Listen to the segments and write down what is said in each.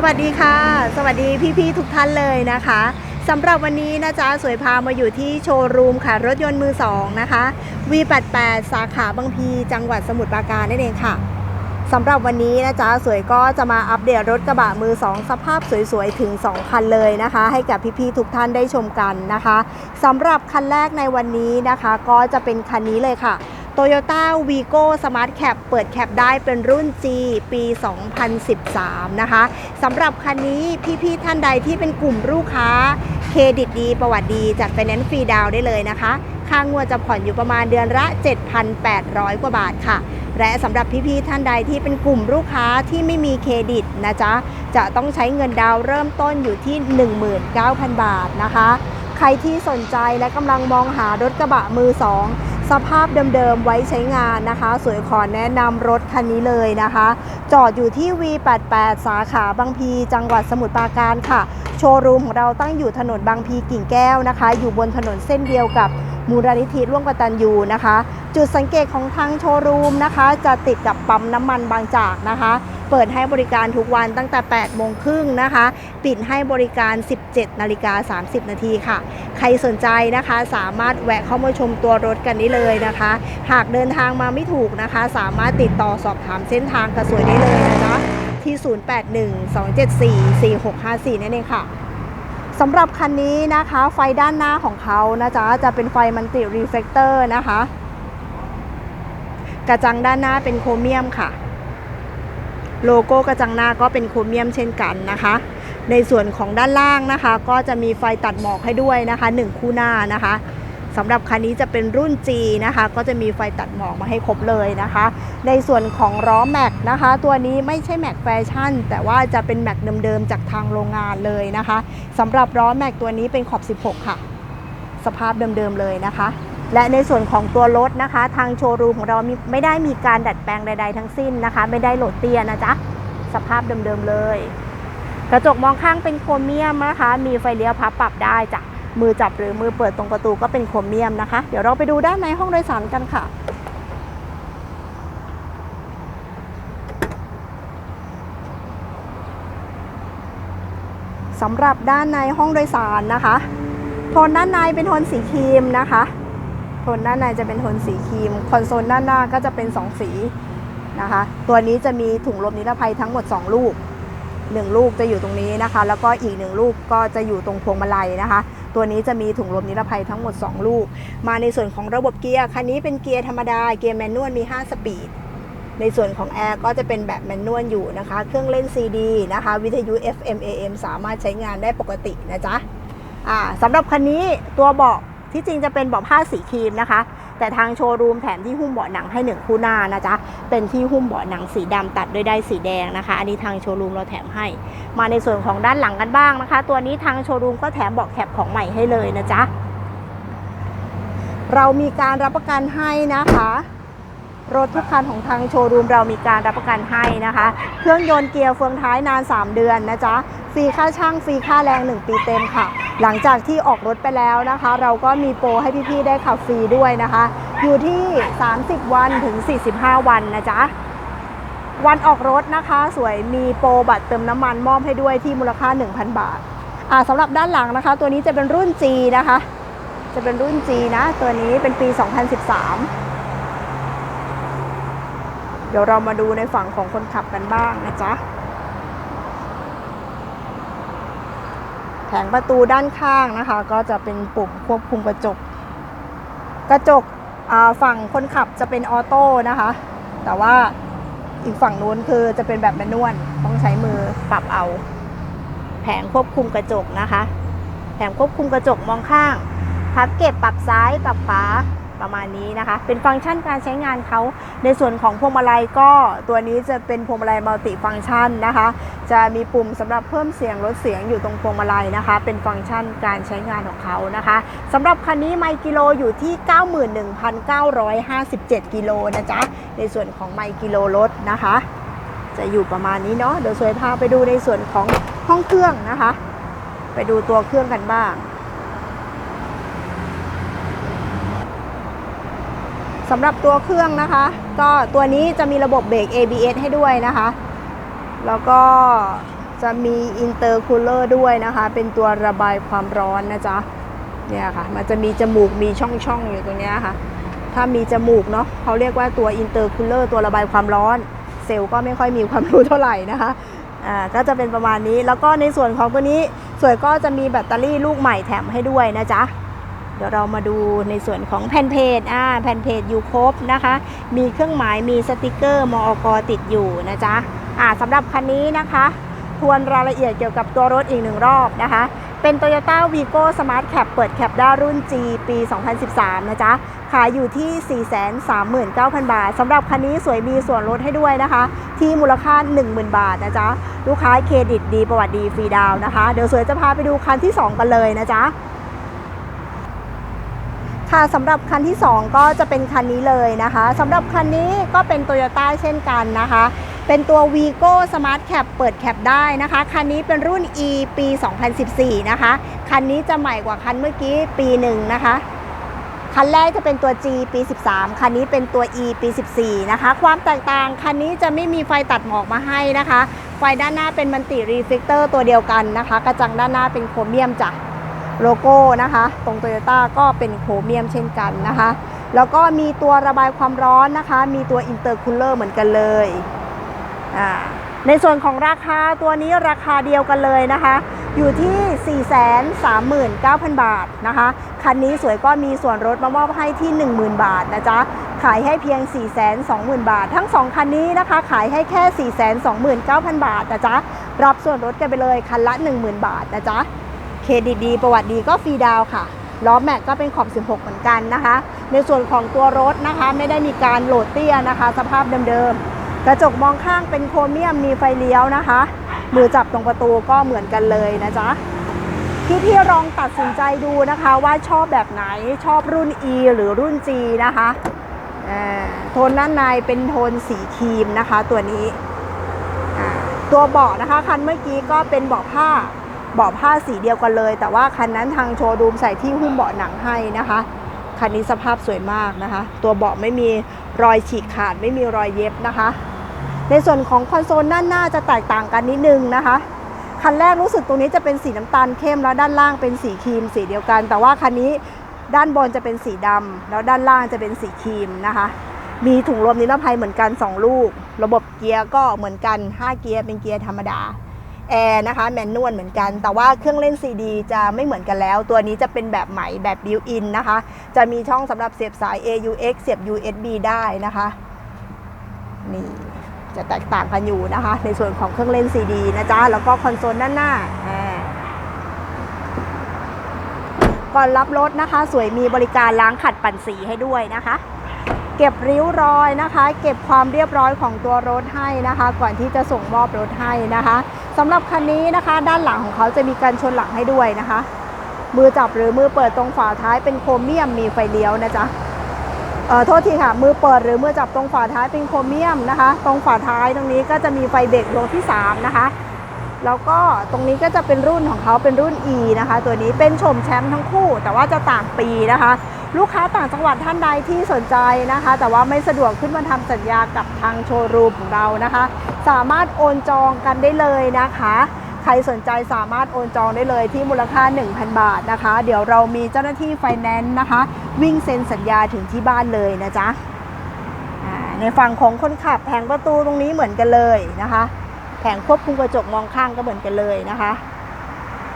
สวัสดีค่ะ สวัสดีพี่ๆทุกท่านเลยนะคะสำหรับวันนี้นะจ๊ะสวยพามาอยู่ที่โชว์รูมค่ะ รถยนต์มือสองนะคะ V88 สาขาบางพี จังหวัดสมุทรปราการนั่นเองค่ะสำหรับวันนี้นะจ๊ะสวยก็จะมาอัปเดตรถกระบะมือสองสภาพสวยๆ ถึง 2 คันเลยนะคะ ให้กับพี่ๆทุกท่านได้ชมกันนะคะสำหรับคันแรกในวันนี้นะคะ ก็จะเป็นคันนี้เลยค่ะ Toyota Vigo Smart Cap เปิดแคปได้เป็นรุ่น G ปี 2013 นะคะสำหรับคันนี้พี่ๆท่านใดที่เป็นกลุ่มลูกค้าเครดิตดี ประวัติดีจัดไฟแนนซ์ฟรีดาวได้เลยนะคะ ค่างวดจะผ่อนอยู่ประมาณเดือนละ 7,800 กว่าบาทค่ะ และสำหรับพี่ๆท่านใดที่เป็นกลุ่มลูกค้าที่ไม่มีเครดิตนะจ๊ะ จะต้องใช้เงินดาวเริ่มต้นอยู่ที่ 19,000 บาทนะคะ ใครที่สนใจและกำลังมองหารถกระบะมือสอง สภาพเดิมๆไว้ใช้งานนะคะ สวยขอแนะนำรถคันนี้เลยนะคะ จอดอยู่ที่ V88 สาขาบางพี จังหวัดสมุทรปราการค่ะ โชว์รูมของเราตั้งอยู่ถนนบางพีกิ่งแก้วนะคะ อยู่บนถนนเส้นเดียวกับ มูลนิธิร่วมกตันยูนะคะ จุดสังเกตของทางโชว์รูมนะคะ จะติดกับปั๊มน้ำมันบางจากนะคะ เปิดให้บริการทุกวันตั้งแต่ 8 โมงครึ่งนะคะ ปิดให้บริการ 17 นาฬิกา 30 นาทีค่ะ ใครสนใจนะคะสามารถแวะเข้ามาชมตัวรถกันได้เลยนะคะ หากเดินทางมาไม่ถูกนะคะ สามารถติดต่อสอบถามเส้นทางกระสวยได้เลยนะจ๊ะที่ 0812744654 นั่นเองค่ะ สำหรับคันนี้นะคะ ไฟด้านหน้าของเขานะจ๊ะจะเป็นไฟมันติรีเฟกเตอร์นะคะ กระจังด้านหน้าเป็นโครเมียมค่ะ โลโก้กระจังหน้าก็เป็นโครเมียมเช่นกันนะคะ ในส่วนของด้านล่างนะคะ ก็จะมีไฟตัดหมอกให้ด้วยนะคะ 1 คู่หน้านะคะ สำหรับคันนี้จะเป็นรุ่น G นะคะ ก็จะมีไฟตัดหมอกมาให้ครบเลยนะคะ ในส่วนของล้อแม็กนะคะ ตัวนี้ไม่ใช่แม็กแฟชั่น แต่ว่าจะเป็นแม็กเดิมๆจากทางโรงงานเลยนะคะสำหรับล้อแม็กตัวนี้เป็นขอบ 16 ค่ะ สภาพเดิมๆเลยนะคะและในส่วนของตัวรถนะคะ ทางโชว์รูมของเรามีไม่ได้มีการดัดแปลงใด ๆ ทั้งสิ้นนะคะ ไม่ได้โหลดเตี้ยนะจ๊ะ สภาพเดิม ๆ เลย กระจกมองข้างเป็นโครเมียมนะคะ มีไฟเลี้ยวพับปรับได้จ้ะ มือจับหรือมือเปิดตรงประตูก็เป็นโครเมียมนะคะ เดี๋ยวเราไปดูด้านในห้องโดยสารกันค่ะ สำหรับด้านในห้องโดยสารนะคะ โทนด้านในเป็นโทนสีครีมนะคะ โทนด้านในจะเป็นโทนสีครีม คอนโซลด้านหน้าก็จะเป็น 2 สีนะคะ ตัวนี้จะมีถุงลมนิรภัยทั้งหมด 2 ลูก 1 ลูกจะอยู่ตรงนี้นะคะ แล้วก็อีก 1 ลูกก็จะอยู่ตรงพวงมาลัยนะคะ ตัวนี้จะมีถุงลมนิรภัยทั้งหมด 2 ลูก มาในส่วนของระบบเกียร์ คันนี้เป็นเกียร์ธรรมดา เกียร์แมนนวลมี 5 สปีด ในส่วนของแอร์ก็จะเป็นแบบแมนนวลอยู่นะคะ เครื่องเล่น CD นะคะ วิทยุ FM AM สามารถใช้งานได้ปกตินะจ๊ะสำหรับคันนี้ตัวเบาะที่จริงจะเป็นเบาะผ้าสีครีมนะคะ แต่ทางโชว์รูมแถมที่หุ้มเบาะหนังให้หนึ่งคู่หน้านะจ๊ะเป็นที่หุ้มเบาะหนังสีดำตัดด้วยได้สีแดงนะคะ อันนี้ทางโชว์รูมเราแถมให้ มาในส่วนของด้านหลังกันบ้างนะคะ ตัวนี้ทางโชว์รูมก็แถมเบาะแคปของใหม่ให้เลยนะจ๊ะเรามีการรับประกันให้นะคะรถทุกคันของทางโชว์รูมเรามีการรับประกันให้นะคะ เครื่องยนต์เกียร์เฟืองท้ายนาน 3 เดือนนะจ๊ะ รีค่าช่างฟรีค่าแรง 1 ปีเต็มค่ะ หลังจากที่ออกรถไปแล้วนะคะ เราก็มีโปรให้พี่ๆได้ขับฟรีด้วยนะคะ อยู่ที่ 30 วันถึง 45 วันนะจ๊ะวันออกรถนะคะ สวยมีโปรบัตรเติมน้ำมันมอบให้ด้วยที่มูลค่า 1,000 บาทอ่าสำหรับด้านหลังนะคะ ตัวนี้จะเป็นรุ่น G นะคะ จะเป็นรุ่น G นะ ตัวนี้เป็นปี 2013 เดี๋ยวเรามาดูในฝั่งของคนขับกันบ้างนะจ๊ะ แผงประตูด้านข้างนะคะ ก็จะเป็นปุ่มควบคุมกระจก กระจกฝั่งคนขับจะเป็นออโต้นะคะ แต่ว่าอีกฝั่งนู้นคือจะเป็นแบบแมนนวลต้องใช้มือปรับเอา แผงควบคุมกระจกนะคะ แผงควบคุมกระจกมองข้างพับเก็บปรับซ้ายปรับขวา ประมาณนี้นะคะ เป็นฟังก์ชันการใช้งานเขาในส่วนของพวงมาลัยก็ตัวนี้จะเป็นพวงมาลัยมัลติฟังก์ชันนะคะ จะมีปุ่มสำหรับเพิ่มเสียงลดเสียงอยู่ตรงพวงมาลัยนะคะ เป็นฟังก์ชันการใช้งานของเขานะคะสำหรับคันนี้ไมล์กิโลอยู่ที่ 91,957 กิโลนะจ๊ะในส่วนของไมล์กิโลรถนะคะ จะอยู่ประมาณนี้เนาะเดี๋ยวสวยพาไปดูในส่วนของห้องเครื่องนะคะ ไปดูตัวเครื่องกันบ้าง สำหรับตัวเครื่องนะคะ ก็ตัวนี้จะมีระบบเบรก ABS ให้ด้วยนะคะ แล้วก็จะมีอินเตอร์คูลเลอร์ด้วยนะคะ เป็นตัวระบายความร้อนนะจ๊ะเนี่ยค่ะ มันจะมีจมูกมีช่องช่องๆอยู่ตรงเนี้ยค่ะ ถ้ามีจมูกเนาะเขาเรียกว่าตัวอินเตอร์คูลเลอร์ตัวระบายความร้อน เซลล์ก็ไม่ค่อยมีความรู้เท่าไหร่นะคะ อ่า ก็จะเป็นประมาณนี้ แล้วก็ในส่วนของตัวนี้สวยก็จะมีแบตเตอรี่ลูกใหม่แถมให้ด้วยนะจ๊ะ เดี๋ยวเรามาดูในส่วนของแผ่นเพจอ่าแผ่นเพจอยู่ครบนะคะ มีเครื่องหมายมีสติกเกอร์มอกติดอยู่นะจ๊ะอ่าสำหรับคันนี้นะคะ ทวนรายละเอียดเกี่ยวกับตัวรถอีกหนึ่งรอบนะคะ เป็น Toyota Vigo Smart Cap เปิดแคปด้ารุ่น G ปี 2013 นะจ๊ะ ขายอยู่ที่ 439,000 บาทสำหรับคันนี้สวยมีส่วนลดให้ด้วยนะคะ ที่มูลค่า 10,000 บาทนะจ๊ะ ลูกค้าเครดิตดีประวัติดีฟรีดาวน์นะคะ เดี๋ยวสวยจะพาไปดูคันที่ 2 กันเลยนะจ๊ะ ค่ะสำหรับคันที่ 2 ก็จะเป็นคันนี้เลยนะคะสำหรับคันนี้ก็เป็น Toyota เช่นกันนะคะ เป็นตัว Vigo Smart Cap เปิดแคปได้นะคะ คันนี้เป็นรุ่น E ปี 2014 นะคะ คันนี้จะใหม่กว่าคันเมื่อกี้ปีหนึ่งนะคะ คันแรกจะเป็นตัว G ปี 13 คันนี้เป็นตัว E ปี 14 นะคะ ความแตกต่างคันนี้จะไม่มีไฟตัดหมอกมาให้นะคะ ไฟด้านหน้าเป็นมันติรีเฟกเตอร์ตัวเดียวกันนะคะ กระจังด้านหน้าเป็นโครเมียมจ้ะ โลโก้นะคะ ตรงโตโยต้าก็เป็นโครเมียมเช่นกันนะคะ แล้วก็มีตัวระบายความร้อนนะคะ มีตัวอินเตอร์คูลเลอร์เหมือนกันเลยอ่าในส่วนของราคาตัวนี้ราคาเดียวกันเลยนะคะ อยู่ที่ 439,000 บาทนะคะ คันนี้สวยก็มีส่วนลดมามอบให้ที่ 10,000 บาทนะจ๊ะ ขายให้เพียง 420,000 บาท ทั้ง 2 คันนี้นะคะ ขายให้แค่ 429,000 บาทนะจ๊ะ รับส่วนลดกันไปเลยคันละ 10,000 บาทนะจ๊ะ เครดิตดี ประวัติดีก็ฟรีดาวค่ะ ล้อแม็กก็เป็นขอบ 16 เหมือนกันนะคะ ในส่วนของตัวรถนะคะ ไม่ได้มีการโหลดเตี้ยนะคะ สภาพเดิมๆ กระจกมองข้างเป็นโครเมียมมีไฟเลี้ยวนะคะ มือจับตรงประตูก็เหมือนกันเลยนะจ๊ะพี่พี่ๆลองตัดสินใจดูนะคะว่าชอบแบบไหนชอบรุ่น E หรือรุ่น G นะคะโทนด้านในเป็นโทนสีครีมนะคะตัวนี้ ตัวเบาะนะคะคันเมื่อกี้ก็เป็นเบาะผ้า เบาะผ้าสีเดียวกันเลย แต่ว่าคันนั้นทางโชว์รูมใส่ที่หุ้มเบาะหนังให้นะคะ คันนี้สภาพสวยมากนะคะ ตัวเบาะไม่มีรอยฉีกขาดไม่มีรอยเย็บนะคะ ในส่วนของคอนโซลด้านหน้าจะแตกต่างกันนิดนึงนะคะคันแรกรู้สึกตรงนี้จะเป็นสีน้ำตาลเข้มแล้วด้านล่างเป็นสีครีมสีเดียวกัน แต่ว่าคันนี้ด้านบนจะเป็นสีดำแล้วด้านล่างจะเป็นสีครีมนะคะ มีถุงลมนิรภัยเหมือนกัน 2 ลูก ระบบเกียร์ก็เหมือนกัน 5 เกียร์เป็นเกียร์ธรรมดา แอร์นะคะแมนนวลเหมือนกัน แต่ว่าเครื่องเล่น CD จะไม่เหมือนกันแล้ว ตัวนี้จะเป็นแบบใหม่แบบบิวอินนะคะ จะมีช่องสำหรับเสียบสาย AUX เสียบ USB ได้นะคะ นี่จะแตกต่างกันอยู่นะคะ ในส่วนของเครื่องเล่น CD นะจ๊ะ แล้วก็คอนโซลด้านหน้าอ่าก่อนรับรถนะคะ สวยมีบริการล้างขัดปั่นสีให้ด้วยนะคะเก็บริ้วรอยนะคะ เก็บความเรียบร้อยของตัวรถให้นะคะ ก่อนที่จะส่งมอบรถให้นะคะ สำหรับคันนี้นะคะ ด้านหลังของเขาจะมีการชนหลังให้ด้วยนะคะ มือจับหรือมือเปิดตรงฝาท้ายเป็นโครเมียมมีไฟเลี้ยวนะจ๊ะเอ่อโทษทีค่ะ มือเปิดหรือมือจับตรงฝาท้ายเป็นโครเมียมนะคะ ตรงฝาท้ายตรงนี้ก็จะมีไฟเบรกดวงที่ 3 นะคะ แล้วก็ตรงนี้ก็จะเป็นรุ่นของเขาเป็นรุ่น E นะคะ ตัวนี้เป็นชมแชมป์ทั้งคู่ แต่ว่าจะต่างปีนะคะ ลูกค้าต่างจังหวัดท่านใดที่สนใจนะคะ แต่ว่าไม่สะดวกขึ้นมาทำสัญญากับทางโชว์รูมของเรานะคะ สามารถโอนจองกันได้เลยนะคะ ใครสนใจสามารถโอนจองได้เลยที่มูลค่า 1,000 บาทนะคะ เดี๋ยวเรามีเจ้าหน้าที่ไฟแนนซ์นะคะ วิ่งเซ็นสัญญาถึงที่บ้านเลยนะจ๊ะในฝั่งของคนขับแผงประตูตรงนี้เหมือนกันเลยนะคะ แผงควบคุมกระจกมองข้างก็เหมือนกันเลยนะคะ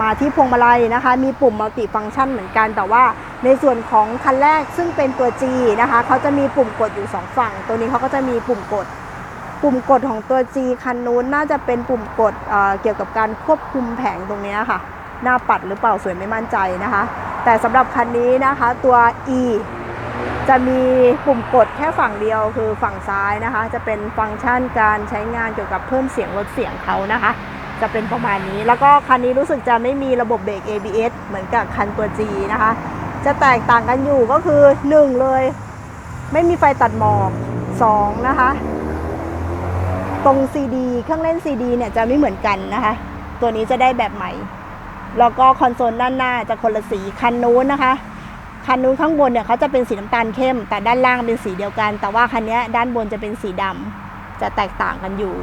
มาที่พวงมาลัยนะคะ มีปุ่มมัลติฟังก์ชันเหมือนกันแต่ว่า ในส่วนของคันแรกซึ่งเป็นตัว G นะคะเขาจะมีปุ่มกดอยู่ 2 ฝั่ง ตัวนี้เขาก็จะมีปุ่มกด ปุ่มกดของตัว G คันนู้นน่าจะเป็นปุ่มกดเเกี่ยวกับการควบคุมแผงตรงนี้ค่ะ หน้าปัดหรือเปล่าสวยไม่มั่นใจนะคะ แต่สำหรับคันนี้นะคะตัว E จะมีปุ่มกดแค่ฝั่งเดียวคือฝั่งซ้ายนะคะ จะเป็นฟังก์ชันการใช้งานเกี่ยวกับเพิ่มเสียงลดเสียงเขานะคะ จะเป็นประมาณนี้ แล้วก็คันนี้รู้สึกจะไม่มีระบบเบรก ABS เหมือนกับคันตัว G นะคะ จะแตกต่างกันอยู่ก็คือ 1 เลย ไม่มีไฟตัดหมอก2นะคะ ตรง CD เครื่องเล่น CD เนี่ยจะไม่เหมือนกันนะคะ ตัวนี้จะได้แบบใหม่ แล้วก็คอนโซลด้านหน้าจะคนละสีคันนู้นนะคะ คันนู้นข้างบนเนี่ยเขาจะเป็นสีน้ำตาลเข้ม แต่ด้านล่างเป็นสีเดียวกัน แต่ว่าคันนี้ด้านบนจะเป็นสีดำจะแตกต่างกันอยู่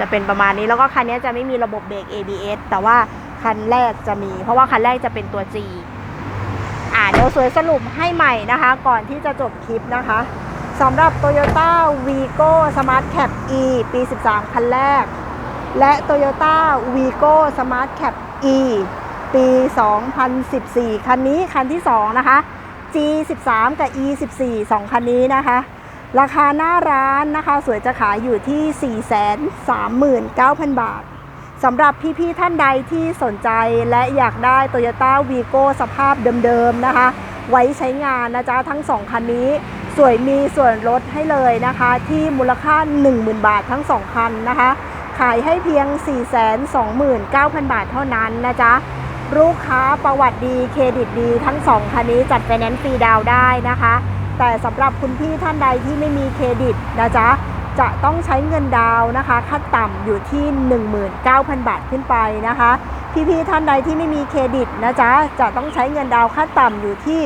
จะเป็นประมาณนี้แล้วก็คันนี้จะไม่มีระบบเบรก ABS แต่ว่าคันแรกจะมี เพราะว่าคันแรกจะเป็นตัว G สวยสรุปให้ใหม่นะคะ ก่อนที่จะจบคลิปนะคะสำหรับ Toyota Vigo Smart Cap E ปี 13 คันแรก และ Toyota Vigo Smart Cap E ปี 2014 คันนี้คันที่ 2 นะคะ G13 กับ E14 2 คันนี้นะคะ ราคาหน้าร้านนะคะ สวยจะขายอยู่ที่ 439,000 บาท สำหรับพี่ๆท่านใดที่สนใจและอยากได้ Toyota Vigo สภาพเดิมๆนะคะ ไว้ใช้งานนะจ๊ะทั้ง 2 คันนี้ สวยมีส่วนลดให้เลยนะคะ ที่มูลค่า 10,000 บาททั้ง 2 คันนะคะ ขายให้เพียง 429,000 บาทเท่านั้นนะจ๊ะลูกค้าประวัติดีเครดิตดีทั้ง 2 คันนี้จัดไฟแนนซ์ฟรีดาวได้นะคะ แต่สำหรับคุณพี่ท่านใดที่ไม่มีเครดิตนะจ๊ะ จะต้องใช้เงินดาวนะคะขั้นต่ำอยู่ที่ 19,000 บาทขึ้นไปนะคะพี่ๆท่านใดที่ไม่มีเครดิตนะจ๊ะจะต้องใช้เงินดาวขั้นต่ำอยู่ที่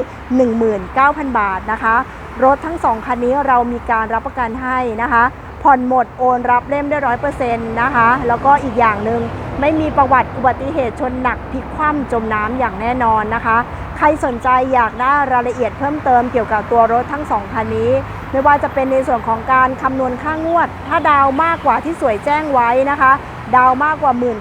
19,000 บาทนะคะ รถทั้งสองคันนี้เรามีการรับประกันให้นะคะผ่อนหมดโอนรับเล่มได้ร้อยเปอร์เซ็นต์นะคะ แล้วก็อีกอย่างหนึ่งไม่มีประวัติอุบัติเหตุชนหนักพลิกคว่ำจมน้ำอย่างแน่นอนนะคะ ใครสนใจอยากได้รายละเอียดเพิ่มเติมเกี่ยวกับตัวรถทั้งสองคันนี้ ไม่ว่าจะเป็นในส่วนของการคำนวณค่างวด ถ้าดาวมากกว่าที่สวยแจ้งไว้นะคะ ดาวมากกว่า 1 9ื่น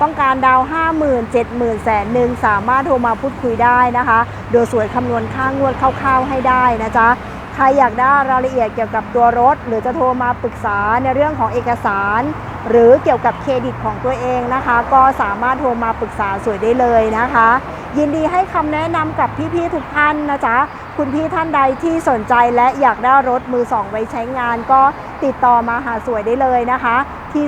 ต้องการดาว 5 0,000 70,000แสนหนึ่งสามารถโทรมาพูดคุยได้นะคะ โดยสวยคำนวณค่างวดคร่าวๆให้ได้นะจ๊ะใครอยากได้รายละเอียดเกี่ยวกับตัวรถ หรือจะโทรมาปรึกษาในเรื่องของเอกสาร หรือเกี่ยวกับเครดิตของตัวเองนะคะ ก็สามารถโทรมาปรึกษาสวยได้เลยนะคะ ยินดีให้คำแนะนำกับพี่ๆทุกท่านนะจ๊ะคุณพี่ท่านใดที่สนใจและอยากได้รถมือสองไว้ใช้งาน ก็ติดต่อมาหาสวยได้เลยนะคะ ที่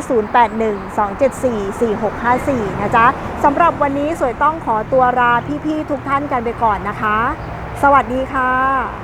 0812744654 นะจ๊ะสำหรับวันนี้สวยต้องขอตัวลาพี่ๆทุกท่านกันไปก่อนนะคะ สวัสดีค่ะ